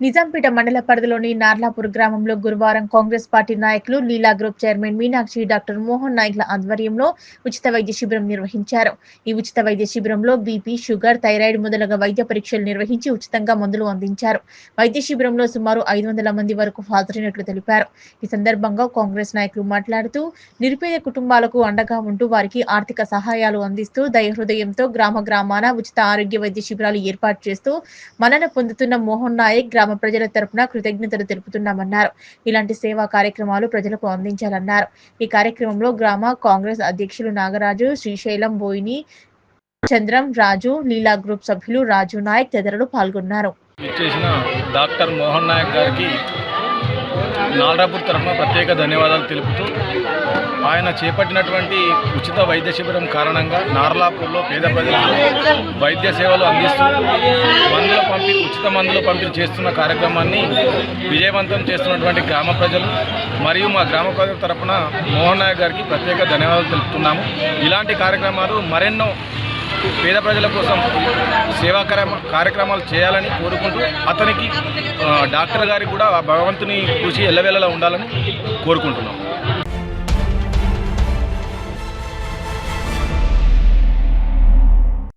నిజాంపేట మండల పరిధిలోని నార్లాపూర్ గ్రామంలో గురువారం కాంగ్రెస్ పార్టీ నాయకులు Leela group chairman Meenakshi doctor Mohan నాయక్ల ఆధ్వర్యంలో ఉచిత వైద్య శిబిరం నిర్వహించారు. ఈ ఉచిత వైద్య శిబిరంలో బీపీ షుగర్ థైరాయిడ్ మొదలగు వైద్య పరీక్షలు నిర్వహించి ఉచితంగా మందులు అందించారు. వైద్య శిబిరంలో సుమారు ఐదు వందల మంది వరకు హాజరైనట్లు తెలిపారు. ఈ సందర్భంగా కాంగ్రెస్ నాయకులు మాట్లాడుతూ నిరుపేద కుటుంబాలకు అండగా ఉంటూ వారికి ఆర్థిక సహాయాలు అందిస్తూ దయహృదయంతో గ్రామ గ్రామాన ఉచిత ఆరోగ్య వైద్య శిబిరాలు ఏర్పాటు చేస్తూ మనన పొందుతున్న మోహన్ నాయక్ గ్రామ ప్రజల తరపున కృతజ్ఞతలు తెలుపుతున్నామన్నారు. ఇలాంటి సేవా కార్యక్రమాలు ప్రజలకు అందించాలన్నారు. ఈ కార్యక్రమంలో గ్రామ కాంగ్రెస్ అధ్యక్షులు నాగరాజు శ్రీశైలం బోయిని చంద్రం రాజు లీలా గ్రూప్ సభ్యులు రాజు నాయక్ తదితరులు పాల్గొన్నారు. డాక్టర్ మోహన్ నాయక్ గారికి నాలరాపూర్ తరఫున ప్రత్యేక ధన్యవాదాలు తెలుపుతూ ఆయన చేపట్టినటువంటి ఉచిత వైద్య శిబిరం కారణంగా నార్లాపూర్లో పేద ప్రజలకు వైద్య సేవలు అందిస్తూ మందుల పంపిణీ ఉచిత మందుల పంపిణీ చేస్తున్న కార్యక్రమాన్ని విజయవంతం చేస్తున్నటువంటి గ్రామ ప్రజలు మరియు మా గ్రామ ప్రజల తరఫున మోహన్ నాయక్ గారికి ప్రత్యేక ధన్యవాదాలు తెలుపుతున్నాము. ఇలాంటి కార్యక్రమాలు మరెన్నో పేద ప్రజల కోసం సేవా కార్య- కార్యక్రమాలు చేయాలని కోరుకుంటూ అతనికి డాక్టర్ గారికి కూడా భగవంతుని కృషి ఎల్లవేళలా ఉండాలని కోరుకుంటున్నాం.